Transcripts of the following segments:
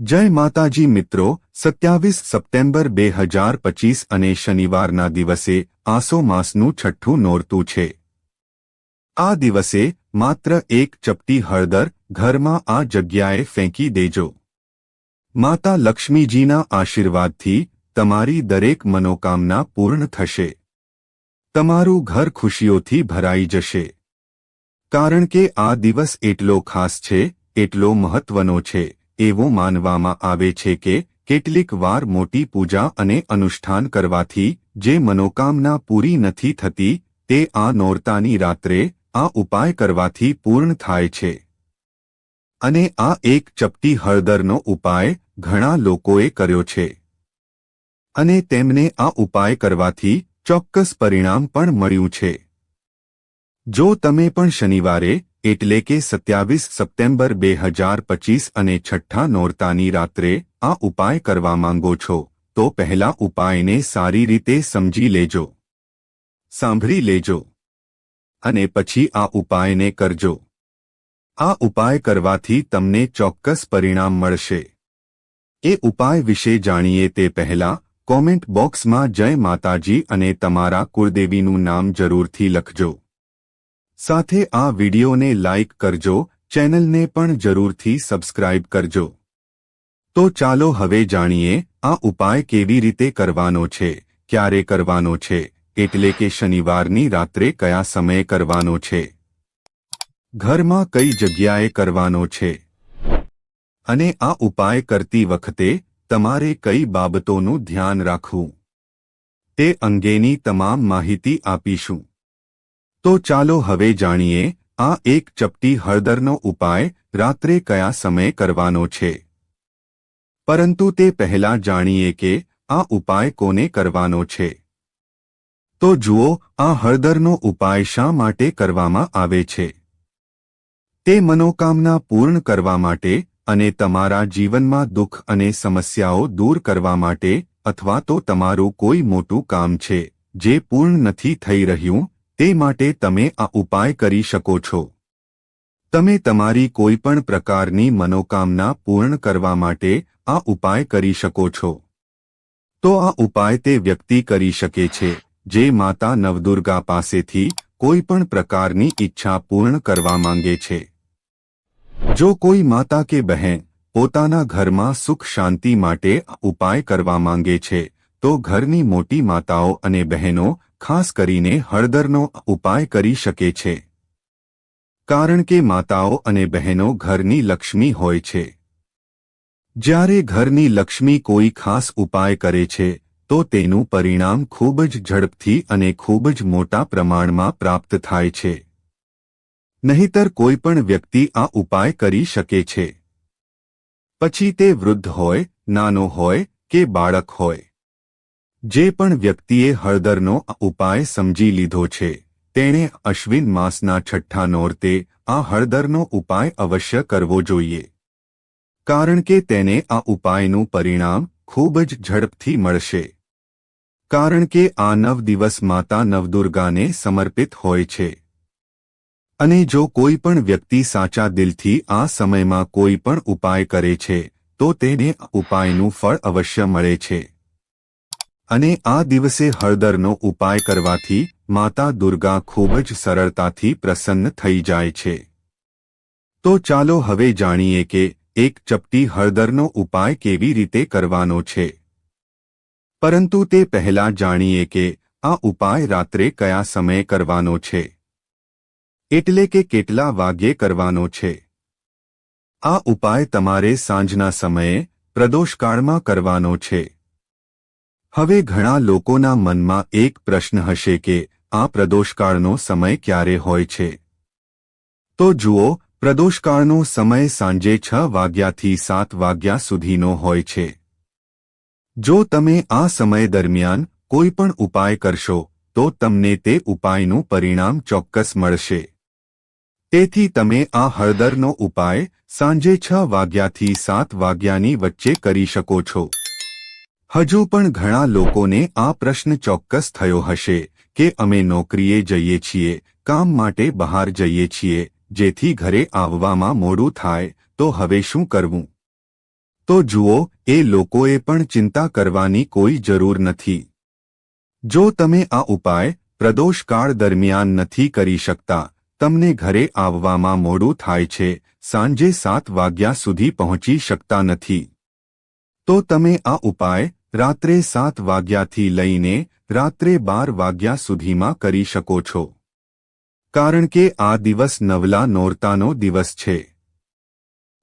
જય માતાજી મિત્રો, સત્યાવીસ સપ્ટેમ્બર બે હજાર પચીસ અને શનિવારના દિવસે આસો માસનું છઠ્ઠું નોરતું છે. આ દિવસે માત્ર એક ચપટી હળદર ઘરમાં આ જગ્યાએ ફેંકી દેજો. માતા લક્ષ્મીજીના આશીર્વાદથી તમારી દરેક મનોકામના પૂર્ણ થશે. તમારું ઘર ખુશીઓથી ભરાઈ જશે. કારણ કે આ દિવસ એટલો ખાસ છે, એટલો મહત્વનો છે. એવું માનવામાં આવે છે કે કેટલીક વાર મોટી પૂજા અને અનુષ્ઠાન કરવાથી જે મનોકામના પૂરી નથી થતી, તે આ નોરતાની રાત્રે આ ઉપાય કરવાથી પૂર્ણ થાય છે. અને આ એક ચપટી હળદરનો ઉપાય ઘણા લોકોએ કર્યો છે. અને તેમને આ ઉપાય કરવાથી ચોક્કસ પરિણામ પણ મળ્યું છે. જો તમે પણ શનિવારે એટલે કે સત્યાવીસ સપ્ટેમ્બર બે હજાર પચીસ અને છઠ્ઠા નોરતાની રાત્રે, આ ઉપાય કરવા માંગો છો, તો પહેલા ઉપાયને સારી રીતે સમજી લેજો. સાંભળી લેજો. અને પછી આ ઉપાયને કરજો. આ ઉપાય કરવાથી તમને ચોક્કસ પરિણામ મળશે. એ ઉપાય વિશે જાણીએ તે પહેલા, કોમેન્ટ બોક્સમાં જય માતાજી અને તમારા કુળદેવીનું નામ જરૂરથી લખજો. સાથે આ વિડીયોને લાઇક કરજો, ચેનલને પણ જરૂરથી સબસ્ક્રાઇબ કરજો. તો ચાલો હવે જાણીએ, આ ઉપાય કેવી રીતે કરવાનો છે, ક્યારે કરવાનો છે, એટલે કે શનિવારની રાત્રે કયા સમયે કરવાનો છે. ઘરમાં કઈ જગ્યાએ કરવાનો છે. અને આ ઉપાય કરતી વખતે તમારે કઈ બાબતોનું ધ્યાન રાખવું. તે અંગેની તમામ માહિતી આપીશું. તો ચાલો હવે જાણીએ, આ એક ચપટી હળદરનો ઉપાય રાત્રે કયા સમયે કરવાનો છે? પરંતુ તે પહેલા જાણીએ કે આ ઉપાય કોને કરવાનો છે. તો જુઓ, આ હળદરનો ઉપાય શા માટે કરવામાં આવે છે? તે મનોકામના પૂર્ણ કરવા માટે અને તમારા જીવનમાં દુઃખ અને સમસ્યાઓ દૂર કરવા માટે અથવા તો તમારું કોઈ મોટું કામ છે, જે પૂર્ણ નથી થઈ રહ્યું તે માટે તમે આ ઉપાય કરી શકો છો. તમે તમારી કોઈપણ પ્રકારની મનોકામના પૂર્ણ કરવા માટે આ ઉપાય કરી શકો છો. તો આ ઉપાય તે વ્યક્તિ કરી શકે છે, જે માતા નવદુર્ગા પાસેથી કોઈપણ પ્રકારની ઈચ્છા પૂર્ણ કરવા માંગે છે. જો કોઈ માતા કે બહેન પોતાના ઘરમાં સુખ શાંતિ માટે ઉપાય કરવા માંગે છે તો ઘરની મોટી માતાઓ અને બહેનો, ખાસ કરીને હળદરનો ઉપાય કરી શકે છે. કારણ કે માતાઓ અને બહેનો ઘરની લક્ષ્મી હોય છે. જ્યારે ઘરની લક્ષ્મી કોઈ ખાસ ઉપાય કરે છે, તો તેનું પરિણામ ખૂબ જ ઝડપથી અને ખૂબ જ મોટા પ્રમાણમાં પ્રાપ્ત થાય છે. નહીતર કોઈ પણ વ્યક્તિ આ ઉપાય કરી શકે છે. પછી તે વૃદ્ધ હોય, નાનો હોય કે બાળક હોય. જે પણ વ્યક્તિએ હળદરનો ઉપાય સમજી લીધો છે, તેણે અશ્વિન માસના છઠ્ઠા નોરતે આ હળદરનો ઉપાય અવશ્ય કરવો જોઈએ. કારણ કે તેને આ ઉપાયનું પરિણામ ખૂબ જ ઝડપથી મળશે. કારણ કે આ નવ દિવસ માતા નવદુર્ગાને સમર્પિત હોય છે. અને જો કોઈ પણ વ્યક્તિ સાચા દિલથી આ સમયમાં કોઈ પણ ઉપાય કરે છે, તો તેને ઉપાયનું ફળ અવશ્ય મળે છે. અને આ દિવસે હળદરનો ઉપાય કરવાથી માતા દુર્ગા ખૂબ જ સરળતાથી પ્રસન્ન થઈ જાય છે. તો ચાલો હવે જાણીએ કે એક ચપટી હળદરનો ઉપાય કેવી રીતે કરવાનો છે. પરંતુ તે પહેલા જાણીએ કે આ ઉપાય રાત્રે કયા સમયે કરવાનો છે. એટલે કે કેટલા વાગ્યે કરવાનો છે. આ ઉપાય તમારે સાંજના સમયે પ્રદોષકાળમાં કરવાનો છે. હવે ઘણા લોકોના મનમાં એક પ્રશ્ન હશે કે, આ પ્રદોષકાળનો સમય ક્યારે હોય છે? તો જુઓ, પ્રદોષકાળનો સમય સાંજે છ વાગ્યાથી સાત વાગ્યા સુધીનો હોય છે. જો તમે આ સમય દરમિયાન કોઈ પણ ઉપાય કરશો, તો તમને તે ઉપાયનું પરિણામ ચોક્કસ મળશે. તેથી તમે આ હળદરનો ઉપાય સાંજે છ વાગ્યાથી સાત વાગ્યાની વચ્ચે કરી શકો છો. હજુ પણ ઘણા લોકોને આ પ્રશ્ન ચોક્કસ થયો હશે કે અમે નોકરીએ જઈએ છીએ, કામ માટે બહાર જઈએ છીએ, જેથી ઘરે આવવામાં મોડું થાય, તો હવે શું કરવું? તો જુઓ, એ લોકોએ પણ ચિંતા કરવાની કોઈ જરૂર નથી. જો તમે આ ઉપાય પ્રદોષકાળ દરમિયાન નથી કરી શકતા, તમને ઘરે આવવામાં મોડું થાય છે, સાંજે સાત વાગ્યા સુધી પહોંચી શકતા નથી. તો તમે આ ઉપાય રાત્રે સાત વાગ્યાથી લઈને રાત્રે બાર વાગ્યા સુધીમાં કરી શકો છો. કારણ કે આ દિવસ નવલા નોરતાનો દિવસ છે.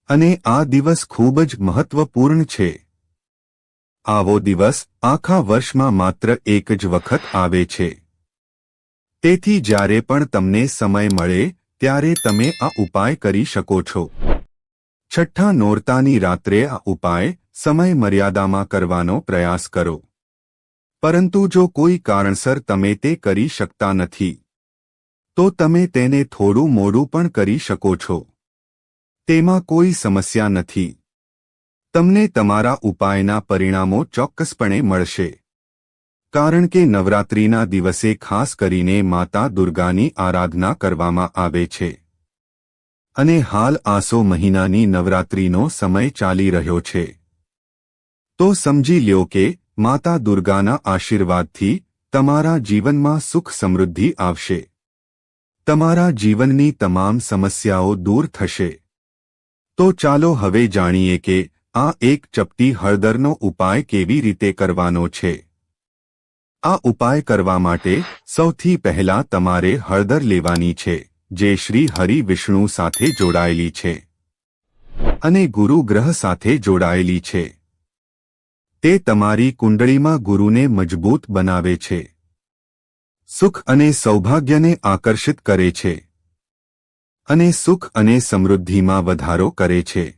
અને આ દિવસ ખૂબ જ મહત્વપૂર્ણ છે. આવો દિવસ આખા વર્ષમાં માત્ર એક જ વખત આવે છે. તેથી જ્યારે પણ તમને સમય મળે, ત્યારે તમે આ ઉપાય કરી શકો છો. છઠ્ઠા નોરતાની રાત્રે આ ઉપાય સમય મર્યાદામાં કરવાનો પ્રયાસ કરો. પરંતુ જો કોઈ કારણસર તમે તે કરી શકતા નથી, તો તમે તેને થોડું મોડું પણ કરી શકો છો. તેમાં કોઈ સમસ્યા નથી. તમને તમારા ઉપાયના પરિણામો ચોક્કસપણે મળશે. કારણ કે નવરાત્રિના દિવસે ખાસ કરીને માતા દુર્ગાની આરાધના કરવામાં આવે છે. અને હાલ આસો મહિનાની નવરાત્રિનો સમય ચાલી રહ્યો છે. તો સમજી લ્યો કે માતા દુર્ગાના આશીર્વાદથી તમારા જીવનમાં સુખ સમૃદ્ધિ આવશે. તમારા જીવનની તમામ સમસ્યાઓ દૂર થશે. તો ચાલો હવે જાણીએ કે આ એક ચપટી હળદરનો ઉપાય કેવી રીતે કરવાનો છે. આ ઉપાય કરવા માટે સૌથી પહેલા તમારે હળદર લેવાની છે, જે શ્રી હરિ વિષ્ણુ સાથે જોડાયેલી છે. અને ગુરુ ગ્રહ સાથે જોડાયેલી છે. તે તમારી કુંડળીમાં ગુરુને મજબૂત બનાવે છે. સુખ અને સૌભાગ્યને આકર્ષિત કરે છે. અને સુખ અને સમૃદ્ધિમાં વધારો કરે છે.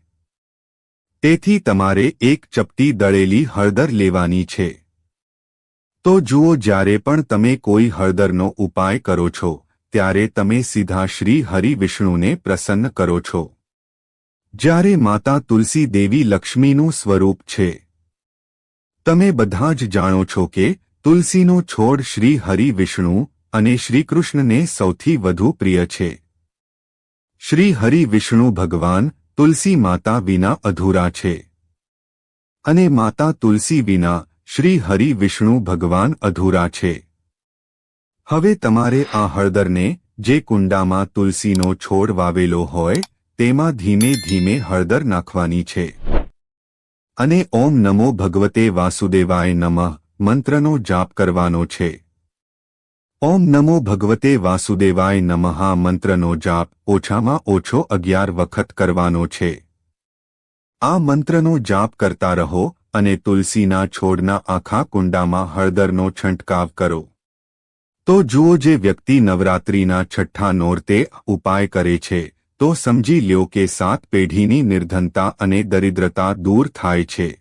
તેથી તમારે એક ચપટી દળેલી હળદર લેવાની છે. તો જુઓ જ્યારે પણ તમે કોઈ હળદરનો ઉપાય કરો છો, ત્યારે તમે સીધા શ્રી હરિ વિષ્ણુને પ્રસન્ન કરો છો. જ્યારે માતા તુલસી દેવી લક્ષ્મીનું સ્વરૂપ છે. તમે બધા જ જાણો છો કે તુલસીનો છોડ શ્રી હરિ વિષ્ણુ અને શ્રીકૃષ્ણને સૌથી વધુ પ્રિય છે. શ્રી હરિ વિષ્ણુ ભગવાન તુલસી માતા વિના અધૂરા છે. અને માતા તુલસી વિના શ્રી હરિ વિષ્ણુ ભગવાન અધૂરા છે. હવે તમારે આ હળદરને જે કુંડામાં તુલસીનો છોડ વાવેલો હોય તેમાં ધીમે ધીમે હળદર નાખવાની છે. અને ઓમ નમો ભગવતે વાસુદેવાય નમઃ, મંત્રનો જાપ કરવાનો છે. ઓમ નમો ભગવતે વાસુદેવાય નમઃ, મંત્રનો જાપ ઓછામાં ઓછો અગિયાર વખત કરવાનો છે. આ મંત્રનો જાપ કરતા રહો અને તુલસીના છોડના આખા કુંડામાં હળદરનો છંટકાવ કરો. તો જુઓ જે વ્યક્તિ નવરાત્રિના છઠ્ઠા નોરતે ઉપાય કરે છે. તો સમજી લ્યો કે સાત પેઢીની નિર્ધનતા અને દરિદ્રતા દૂર થાય છે.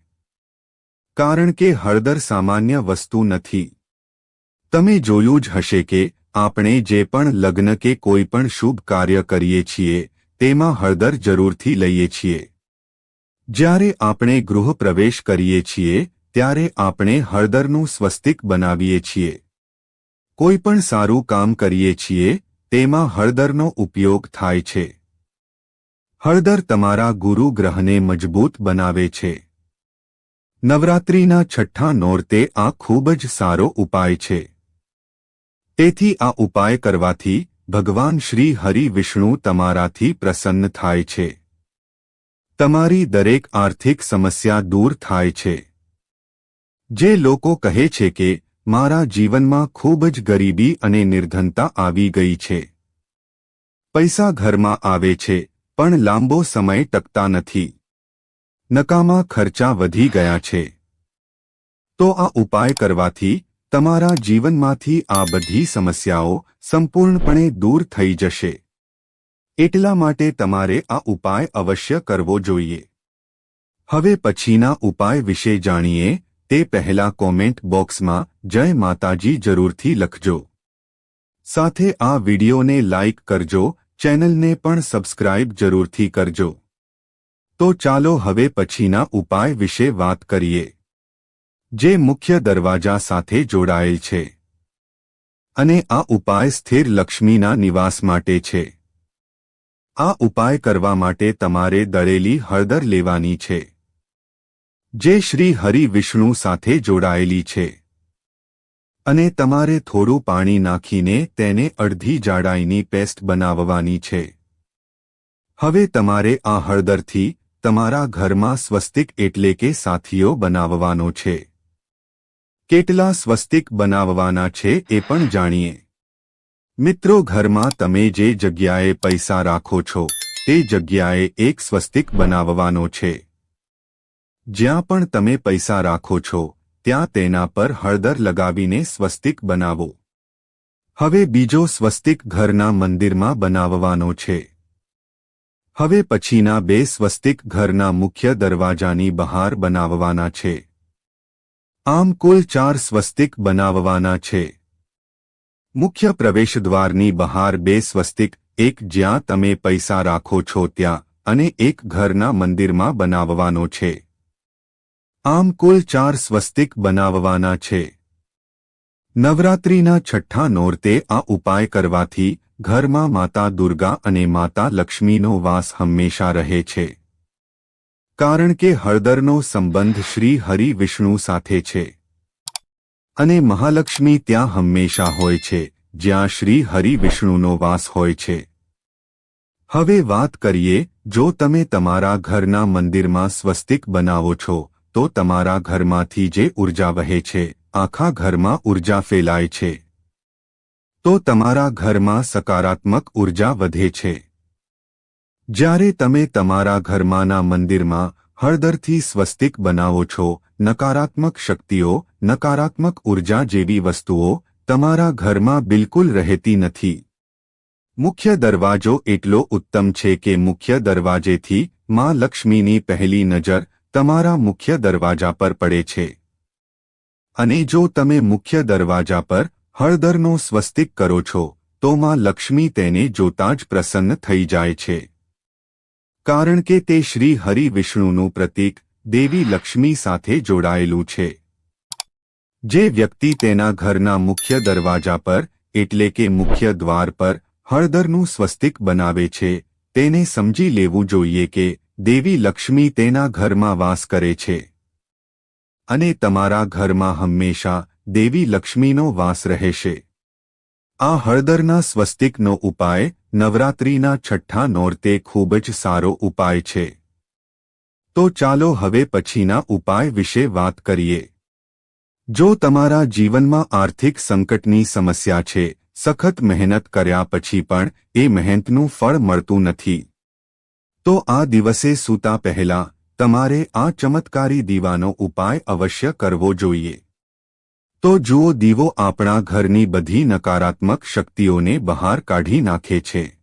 કારણ કે હળદર સામાન્ય વસ્તુ નથી. તમે જોયું જ હશે કે આપણે જે પણ લગ્ન કે કોઈ પણ શુભ કાર્ય કરીએ છીએ, તેમાં હળદર જરૂરથી લઈએ છીએ. જ્યારે આપણે ગૃહ પ્રવેશ કરીએ છીએ, ત્યારે આપણે હળદરનું સ્વસ્તિક બનાવીએ છીએ. કોઈ પણ સારું કામ કરીએ છીએ, તેમાં હળદરનો ઉપયોગ થાય છે. હળદર તમારા ગુરુ ગ્રહને મજબૂત બનાવે છે. નવરાત્રિના છઠ્ઠા નોરતે આ ખૂબ જ સારો ઉપાય છે. તેથી આ ઉપાય કરવાથી ભગવાન શ્રી હરિ વિષ્ણુ તમારાથી પ્રસન્ન થાય છે. તમારી દરેક આર્થિક સમસ્યા દૂર થાય છે. જે લોકો કહે છે કે, મારા જીવનમાં ખૂબ જ ગરીબી અને નિર્ધનતા આવી ગઈ છે. પૈસા ઘરમાં આવે છે પણ લાંબો સમય ટકતા નથી. નકામા ખર્ચા વધી ગયા છે. તો આ ઉપાય કરવાથી તમારા જીવનમાંથી આ બધી સમસ્યાઓ સંપૂર્ણપણે દૂર થઈ જશે. એટલા માટે તમારે આ ઉપાય અવશ્ય કરવો જોઈએ. હવે પછીના ઉપાય વિશે જાણીએ, તે પહેલા કોમેન્ટ બોક્સમાં જય માતાજી જરૂરથી લખજો. સાથે આ વિડિયોને લાઇક કરજો ચેનલને પણ સબસ્ક્રાઇબ જરૂરથી કરજો. તો ચાલો હવે પછીના ઉપાય વિશે વાત કરીએ. જે મુખ્ય દરવાજા સાથે જોડાયેલ છે. અને આ ઉપાય સ્થિર લક્ષ્મીના નિવાસ માટે છે. આ ઉપાય કરવા માટે તમારે દળેલી હળદર લેવાની છે. જે શ્રી હરિ વિષ્ણુ સાથે જોડાયેલી છે. અને તમારે થોડું પાણી નાખીને તેને અડધી જાડાઈની પેસ્ટ બનાવવાની છે. હવે તમારે આ હળદરથી તમારા ઘરમાં સ્વસ્તિક એટલે કે સાથીઓ બનાવવાનો છે. કેટલા સ્વસ્તિક બનાવવાના છે એ પણ જાણીએ. મિત્રો ઘરમાં તમે જે જગ્યાએ પૈસા રાખો છો, તે જગ્યાએ એક સ્વસ્તિક બનાવવાનો છે. જ્યાં પણ તમે પૈસા રાખો છો ત્યાં તેના પર હળદર લગાવીને સ્વસ્તિક બનાવો. હવે બીજો સ્વસ્તિક ઘરના મંદિરમાં બનાવવાનો છે. હવે પછીના બે સ્વસ્તિક ઘરના મુખ્ય દરવાજાની બહાર બનાવવાના છે. આમ કુલ ચાર સ્વસ્તિક બનાવવાના છે. મુખ્ય પ્રવેશદ્વારની બહાર બે સ્વસ્તિક, એક જ્યાં તમે પૈસા રાખો છો ત્યાં, અને એક ઘરના મંદિરમાં બનાવવાનો છે. આમ કુલ ચાર સ્વસ્તિક બનાવવાના છે. નવરાત્રિના છઠ્ઠા નોરતે આ ઉપાય કરવાથી ઘરમાં માતા દુર્ગા અને માતા લક્ષ્મીનો વાસ હંમેશા રહે છે. કારણ કે હળદરનો સંબંધ શ્રી હરિ વિષ્ણુ સાથે છે. અને મહાલક્ષ્મી ત્યાં હંમેશા હોય છે, જ્યાં શ્રી હરિ વિષ્ણુનો વાસ હોય છે. હવે વાત કરીએ, જો તમે તમારા ઘરના મંદિરમાં સ્વસ્તિક બનાવો છો તો તમારા ઘરમાંથી જે ઊર્જા વહે છે, આખા ઘરમાં ઊર્જા ફેલાય છે. તો તમારા ઘરમાં સકારાત્મક ઊર્જા વધે છે. જ્યારે તમે તમારા ઘરમાંના મંદિરમાં હળદરથી સ્વસ્તિક બનાવો છો, નકારાત્મક શક્તિઓ, નકારાત્મક ઊર્જા જેવી વસ્તુઓ તમારા ઘરમાં બિલકુલ રહેતી નથી. મુખ્ય દરવાજો એટલો ઉત્તમ છે કે મુખ્ય દરવાજેથી માં લક્ષ્મીની પહેલી નજર તમારા મુખ્ય દરવાજા પર પડે છે. અને જો તમે મુખ્ય દરવાજા પર હળદરનો સ્વસ્તિક કરો છો, તો માં લક્ષ્મી તેને જોતા જ પ્રસન્ન થઈ જાય છે. કારણ કે તે શ્રી હરિ વિષ્ણુનું પ્રતીક, દેવી લક્ષ્મી સાથે જોડાયેલું છે. જે વ્યક્તિ તેના ઘરના મુખ્ય દરવાજા પર, એટલે કે મુખ્ય દ્વાર પર, હળદરનું સ્વસ્તિક બનાવે છે, તેને સમજી લેવું જોઈએ કે દેવી લક્ષ્મી તેના ઘરમાં વાસ કરે છે. અને તમારા ઘરમાં હંમેશા દેવી લક્ષ્મીનો વાસ રહેશે આ હળદરના સ્વસ્તિકનો ઉપાય નવરાત્રિના છઠ્ઠા નોરતે ખૂબ જ સારો ઉપાય છે. તો ચાલો હવે પછીના ઉપાય વિશે વાત કરીએ. જો તમારા જીવનમાં આર્થિક સંકટની સમસ્યા છે, સખત મહેનત કર્યા પછી પણ એ મહેનતનું ફળ મળતું નથી. તો આ દિવસે સૂતા પહેલા તમારે આ ચમત્કારી દીવાનો ઉપાય અવશ્ય કરવો જોઈએ. તો જુઓ દીવો આપણા ઘરની બધી નકારાત્મક શક્તિઓને બહાર કાઢી નાખે છે.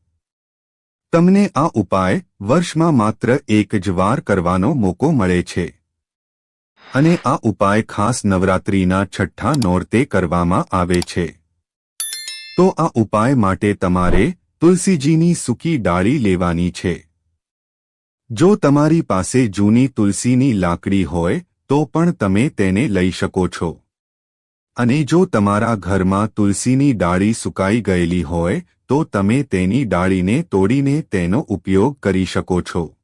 તમને આ ઉપાય વર્ષમાં માત્ર એક જ વાર કરવાનો મોકો મળે છે. અને આ ઉપાય ખાસ નવરાત્રિના છઠ્ઠા નોરતે કરવામાં આવે છે. તો આ ઉપાય માટે તમારે તુલસીજીની સૂકી ડાળી લેવાની છે. જો તમારી પાસે જૂની તુલસીની લાકડી હોય, તો પણ તમે તેને લઈ શકો છો. અને જો તમારા ઘરમાં તુલસીની ડાળી સુકાઈ ગયેલી હોય, તો તમે તેની ડાળીને તોડીને તેનો ઉપયોગ કરી શકો છો.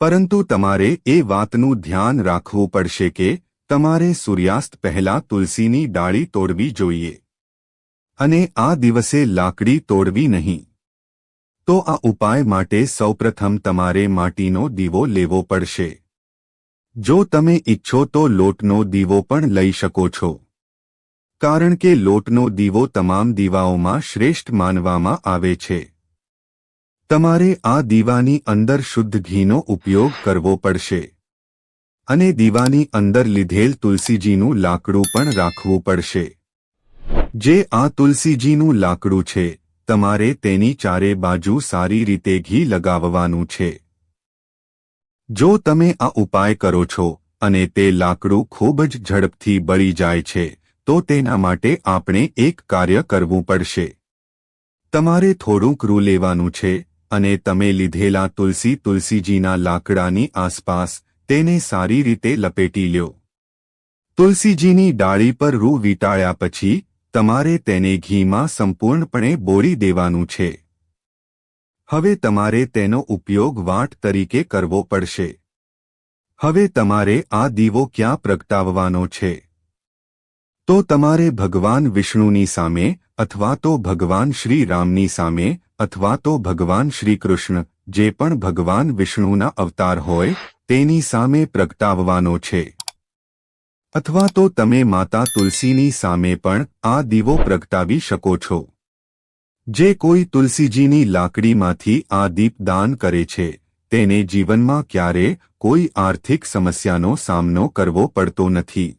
પરંતુ તમારે એ વાતનું ધ્યાન રાખવું પડશે કે, તમારે સૂર્યાસ્ત પહેલા તુલસીની ડાળી તોડવી જોઈએ. અને આ દિવસે લાકડી તોડવી નહીં. તો આ ઉપાય માટે સૌપ્રથમ તમારે માટીનો દીવો લેવો પડશે. જો તમે ઇચ્છો તો લોટનો દીવો પણ લઈ શકો છો. કારણ કે લોટનો દીવો તમામ દીવાઓમાં શ્રેષ્ઠ માનવામાં આવે છે. તમારે આ દીવાની અંદર શુદ્ધ ઘીનો ઉપયોગ કરવો પડશે. અને દીવાની અંદર લીધેલ તુલસીજીનું લાકડું પણ રાખવું પડશે. જે આ તુલસીજીનું લાકડું છે તમારે તેની ચારે બાજુ સારી રીતે ઘી લગાવવાનું છે. જો તમે આ ઉપાય કરો છો અને તે લાકડું ખૂબ જ ઝડપથી બળી જાય છે, તો તેના માટે આપણે એક કાર્ય કરવું પડશે. તમારે થોડુંક રૂ લેવાનું છે અને તમે લીધેલા તુલસી તુલસીજીના લાકડાની આસપાસ તેને સારી રીતે લપેટી લ્યો. તુલસીજીની ડાળી પર રૂ વીંટાળ્યા પછી તમારે તેને ઘીમાં સંપૂર્ણપણે બોળી દેવાનું છે. હવે તમારે તેનો ઉપયોગ વાટ તરીકે કરવો પડશે. હવે તમારે આ દીવો ક્યાં પ્રગટાવવાનો છે? તો તમારે ભગવાન વિષ્ણુની સામે અથવા તો ભગવાન શ્રી રામની સામે અથવા તો ભગવાન શ્રી કૃષ્ણ, જે પણ ભગવાન વિષ્ણુના અવતાર હોય, તેની સામે પ્રગટાવવાનો છે. અથવા તો તમે માતા તુલસીની સામે પણ આ દીવો પ્રગટાવી શકો છો. જે કોઈ તુલસીજીની લાકડીમાંથી આ દીપ દાન કરે છે, તેને જીવનમાં ક્યારે કોઈ આર્થિક સમસ્યાનો સામનો કરવો પડતો નથી.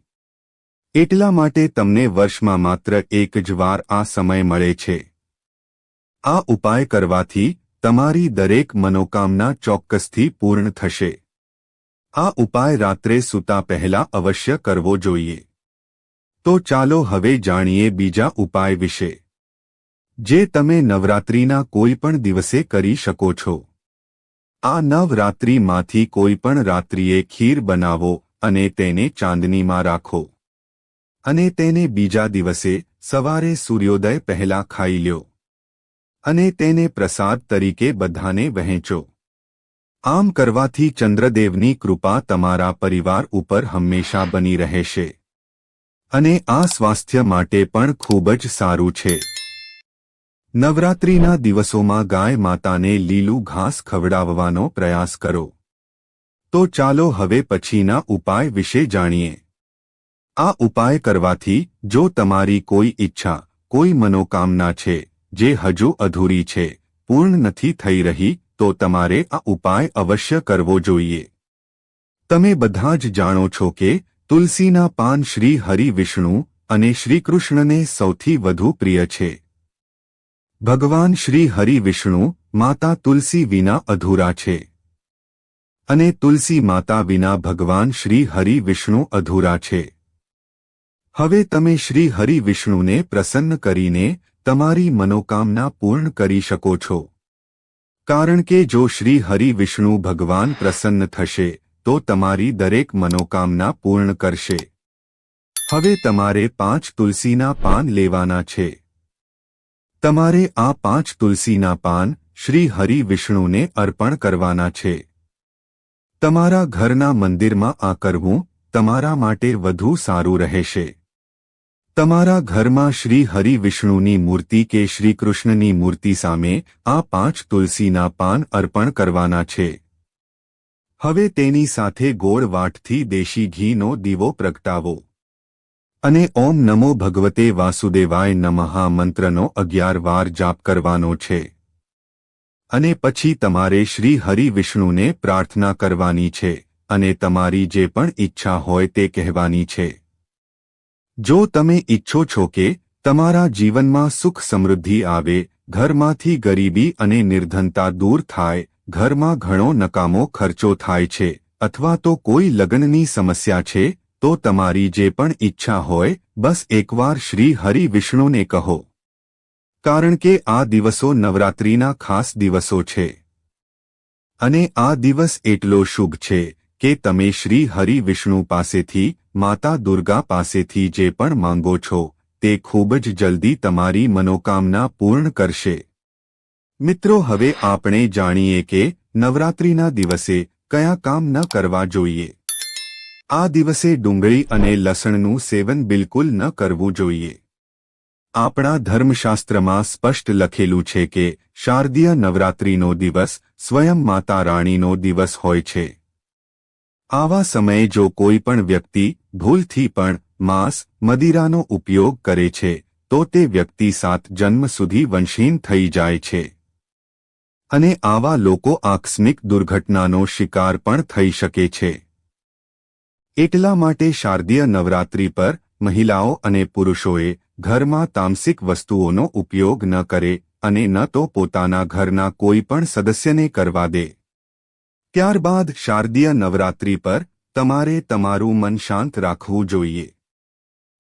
એટલા માટે તમને વર્ષમાં માત્ર એક જ વાર આ સમય મળે છે. આ ઉપાય કરવાથી તમારી દરેક મનોકામના ચોક્કસથી પૂર્ણ થશે. આ ઉપાય રાત્રે સૂતા પહેલા અવશ્ય કરવો જોઈએ. તો ચાલો હવે જાણીએ બીજા ઉપાય વિશે. જે તમે નવરાત્રિના કોઈ પણ દિવસે કરી શકો છો. આ નવરાત્રિમાંથી કોઈ પણ રાત્રિએ ખીર બનાવો અને તેને ચાંદનીમાં રાખો. અને તેને બીજા દિવસે સવારે સૂર્યોદય પહેલા ખાઈ લ્યો. અને તેને પ્રસાદ તરીકે બધાને વહેંચો. આમ કરવાથી ચંદ્રદેવની કૃપા તમારા પરિવાર ઉપર હંમેશા બની રહેશે. અને આ સ્વાસ્થ્ય માટે પણ ખૂબ જ સારું છે. નવરાત્રિના દિવસોમાં ગાય માતાને લીલું ઘાસ ખવડાવવાનો પ્રયાસ કરો. તો ચાલો હવે પછીના ઉપાય વિશે જાણીએ. આ ઉપાય કરવાથી જો તમારી કોઈ ઈચ્છા, કોઈ મનોકામના છે, જે હજુ અધૂરી છે, પૂર્ણ નથી થઈ રહી તો તમારે આ ઉપાય અવશ્ય કરવો જોઈએ. તમે બધા જ જાણો છો કે તુલસીના પાન શ્રી હરિ વિષ્ણુ અને શ્રીકૃષ્ણને સૌથી વધુ પ્રિય છે. ભગવાન શ્રી હરિ વિષ્ણુ માતા તુલસી વિના અધૂરા છે. અને તુલસી માતા વિના ભગવાન શ્રી હરિ વિષ્ણુ અધૂરા છે. હવે તમે શ્રી હરિ વિષ્ણુને પ્રસન્ન કરીને તમારી મનોકામના પૂર્ણ કરી શકો છો. કારણ કે જો શ્રી હરિ વિષ્ણુ ભગવાન પ્રસન્ન થશે, તો તમારી દરેક મનોકામના પૂર્ણ કરશે. હવે તમારે પાંચ તુલસીના પાન લેવાના છે. તમારે આ પાંચ તુલસીના પાન શ્રી હરિ વિષ્ણુને અર્પણ કરવાના છે. તમારા ઘરના મંદિરમાં આ કરવું તમારા માટે વધુ સારું રહેશે. તમારા ઘરમાં શ્રી હરિ વિષ્ણુની મૂર્તિ કે શ્રીકૃષ્ણની મૂર્તિ સામે આ પાંચ તુલસીના પાન અર્પણ કરવાના છે. હવે તેની સાથે ગોળ વાટથી દેશી ઘીનો દીવો પ્રગટાવો. અને ઓમ નમો ભગવતે વાસુદેવાય નમઃ મંત્રનો અગિયાર વાર જાપ કરવાનો છે. અને પછી તમારે શ્રી હરિ વિષ્ણુને પ્રાર્થના કરવાની છે અને તમારી જે પણ ઈચ્છા હોય તે કહેવાની છે. જો તમે ઈચ્છો છો કે તમારા જીવનમાં સુખ સમૃદ્ધિ આવે, ઘરમાંથી ગરીબી અને નિર્ધનતા દૂર થાય, ઘરમાં ઘણો નકામો ખર્ચો થાય છે, અથવા તો કોઈ લગ્નની સમસ્યા છે, તો તમારી જે પણ ઈચ્છા હોય, બસ એકવાર શ્રી હરિ વિષ્ણુને કહો. કારણ કે આ દિવસો નવરાત્રિના ખાસ દિવસો છે. અને આ દિવસ એટલો શુભ છે, કે તમે શ્રી હરિ વિષ્ણુ પાસેથી માતા દુર્ગા પાસેથી જે પણ માંગો છો, તે ખૂબ જ જલ્દી તમારી મનોકામના પૂર્ણ કરશે. મિત્રો, હવે આપણે જાણીએ કે નવરાત્રિના દિવસે કયા કામ ન કરવા જોઈએ. આ દિવસે ડુંગળી અને લસણનું સેવન બિલકુલ ન કરવું જોઈએ. આપણા ધર્મશાસ્ત્રમાં સ્પષ્ટ લખેલું છે કે શારદીય નવરાત્રિનો દિવસ સ્વયં માતા રાણીનો દિવસ હોય છે. આવા સમયે જો કોઈ પણ વ્યક્તિ ભૂલથી પણ માંસ મદિરાનો ઉપયોગ કરે છે, તો તે વ્યક્તિ સાત જન્મ સુધી વંશીન થઈ જાય છે. અને આવા લોકો આકસ્મિક દુર્ઘટનાનો શિકાર પણ થઈ શકે છે. એટલા માટે શારદીય નવરાત્રિ પર મહિલાઓ અને પુરુષોએ ઘરમાં તામસિક વસ્તુઓનો ઉપયોગ ન કરે અને ન તો પોતાના ઘરના કોઈ પણ સદસ્યને કરવા દે. ત્યારબાદ શારદીય નવરાત્રિ પર તમારે તમારું મન શાંત રાખવું જોઈએ.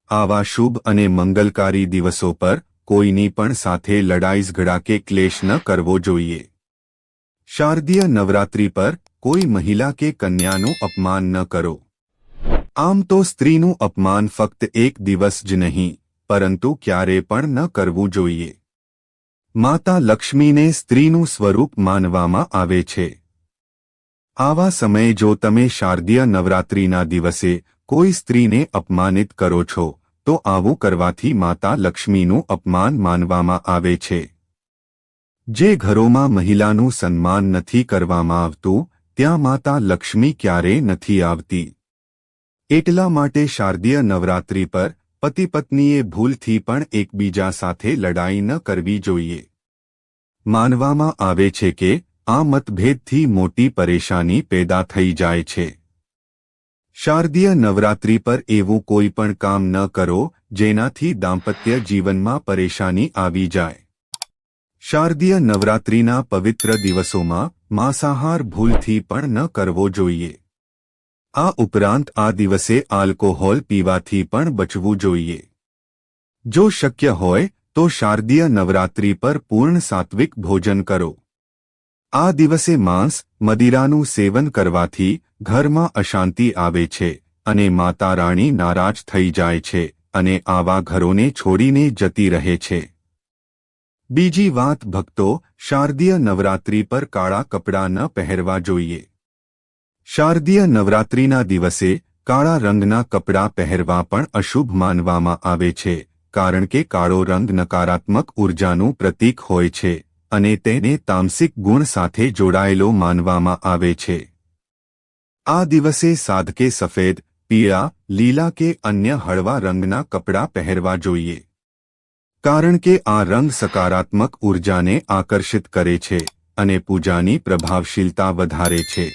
આવા શુભ અને મંગલકારી દિવસો પર કોઈની પણ સાથે લડાઈ ઝઘડા કે ક્લેશ ન કરવો જોઈએ. શારદીય નવરાત્રિ પર કોઈ મહિલા કે કન્યાનું અપમાન ન કરો. આમ તો સ્ત્રીનું અપમાન ફક્ત એક દિવસ જ નહીં, પરંતુ ક્યારે પણ ન કરવું જોઈએ. માતા લક્ષ્મીને સ્ત્રીનું સ્વરૂપ માનવામાં આવે છે. આવા સમયે જો તમે શારદીય નવરાત્રિના દિવસે કોઈ સ્ત્રીને અપમાનિત કરો છો, તો આવું કરવાથી માતા લક્ષ્મીનું અપમાન માનવામાં આવે છે. જે ઘરોમાં મહિલાનું સન્માન નથી કરવામાં આવતું, ત્યાં માતા લક્ષ્મી ક્યારેય નથી આવતી. એટલા માટે શારદીય નવરાત્રિ પર પતિ પત્નીએ ભૂલથી પણ એકબીજા સાથે લડાઈ ન કરવી જોઈએ. માનવામાં આવે છે કે આ મતભેદથી મોટી પરેશાની પેદા થઈ જાય છે. શારદીય નવરાત્રિ પર એવું કોઈ પણ કામ ન કરો, જેનાથી દાંપત્ય જીવનમાં પરેશાની આવી જાય. શારદીય નવરાત્રિના પવિત્ર દિવસોમાં માંસાહાર ભૂલથી પણ ન કરવો જોઈએ. આ ઉપરાંત આ દિવસે આલ્કોહોલ પીવાથી પણ બચવું જોઈએ. જો શક્ય હોય, તો શારદીય નવરાત્રિ પર પૂર્ણ સાત્વિક ભોજન કરો. આ દિવસે માંસ મદિરાનું સેવન કરવાથી ઘરમાં અશાંતિ આવે છે અને માતા રાણી નારાજ થઈ જાય છે અને આવા ઘરોને છોડીને જતી રહે છે. બીજી વાત, ભક્તો, શારદીય નવરાત્રિ પર કાળા કપડાં ન પહેરવા જોઈએ. શારદીય નવરાત્રિના દિવસે કાળા રંગના કપડાં પહેરવા પણ અશુભ માનવામાં આવે છે, કારણ કે કાળો રંગ નકારાત્મક ઉર્જાનું પ્રતીક હોય છે. અને તેને તામસિક ગુણ સાથે જોડાયેલો માનવામાં આવે છે. આ દિવસે સાધકે સફેદ, પીળા, લીલા કે અન્ય હળવા રંગના કપડાં પહેરવા જોઈએ. કારણ કે આ રંગ સકારાત્મક ઉર્જાને આકર્ષિત કરે છે અને પૂજાની પ્રભાવશીલતા વધારે છે.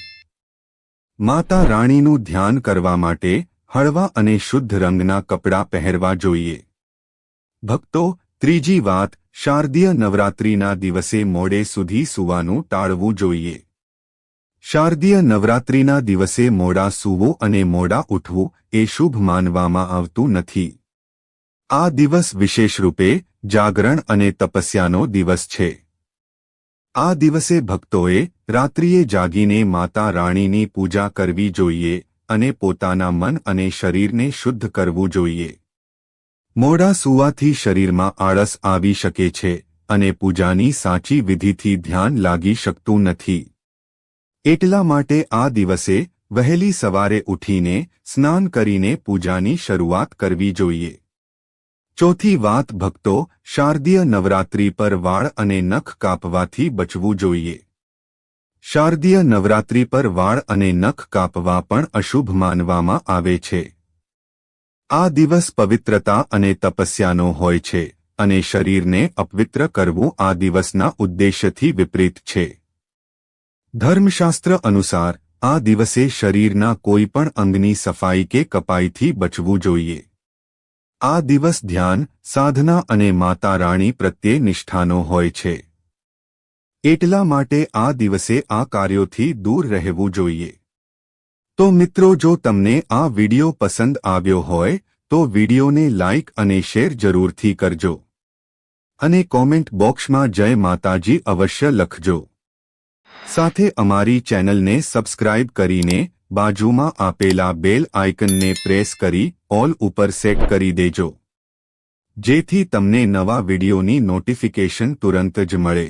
માતા રાણીનું ધ્યાન કરવા માટે હળવા અને શુદ્ધ રંગના કપડાં પહેરવા જોઈએ. ભક્તો ત્રીજી વાત, શારદીય નવરાત્રિના દિવસે મોડે સુધી સૂવાનું ટાળવું જોઈએ. શારદીય નવરાત્રિના દિવસે મોડા સૂવું અને મોડા ઉઠવું એ શુભ માનવામાં આવતું નથી. આ દિવસ વિશેષ રૂપે જાગરણ અને તપસ્યાનો દિવસ છે. આ દિવસે ભક્તોએ રાત્રિએ જાગીને માતા રાણીની પૂજા કરવી જોઈએ અને પોતાના મન અને શરીરને શુદ્ધ કરવું જોઈએ. મોડા સૂવાથી શરીરમાં આળસ આવી શકે છે અને પૂજાની સાચી વિધિથી ધ્યાન લાગી શકતું નથી. એટલા માટે આ દિવસે વહેલી સવારે ઉઠીને સ્નાન કરીને પૂજાની શરૂઆત કરવી જોઈએ. ચોથી વાત, ભક્તો, શારદીય નવરાત્રિ પર વાળ અને નખ કાપવાથી બચવું જોઈએ. શારદીય નવરાત્રિ પર વાળ અને નખ કાપવા પણ અશુભ માનવામાં આવે છે. આ દિવસ પવિત્રતા અને તપસ્યાનો હોય છે, અને શરીરને અપવિત્ર કરવું આ દિવસના ઉદ્દેશ્યથી વિપરીત છે. ધર્મશાસ્ત્ર અનુસાર, આ દિવસે શરીરના કોઈપણ અંગની સફાઈ કે કપાઈથી બચવું જોઈએ. આ દિવસ ધ્યાન, સાધના અને માતા રાણી પ્રત્યે નિષ્ઠાનો હોય છે. એટલા માટે આ દિવસે આ કાર્યોથી દૂર રહેવું જોઈએ. તો મિત્રો, જો તમને આ વિડિયો પસંદ આવ્યો હોય, તો વિડિયોને લાઇક અને શેર જરૂરથી કરજો. અને કોમેન્ટ બોક્સમાં જય માતાજી અવશ્ય લખજો. સાથે અમારી ચેનલને સબસ્ક્રાઇબ કરીને બાજુમાં આપેલા બેલ આઇકનને પ્રેસ કરી ઓલ ઉપર સેટ કરી દેજો. જેથી તમને નવા વિડિયોની નોટિફિકેશન તુરંત જ મળે.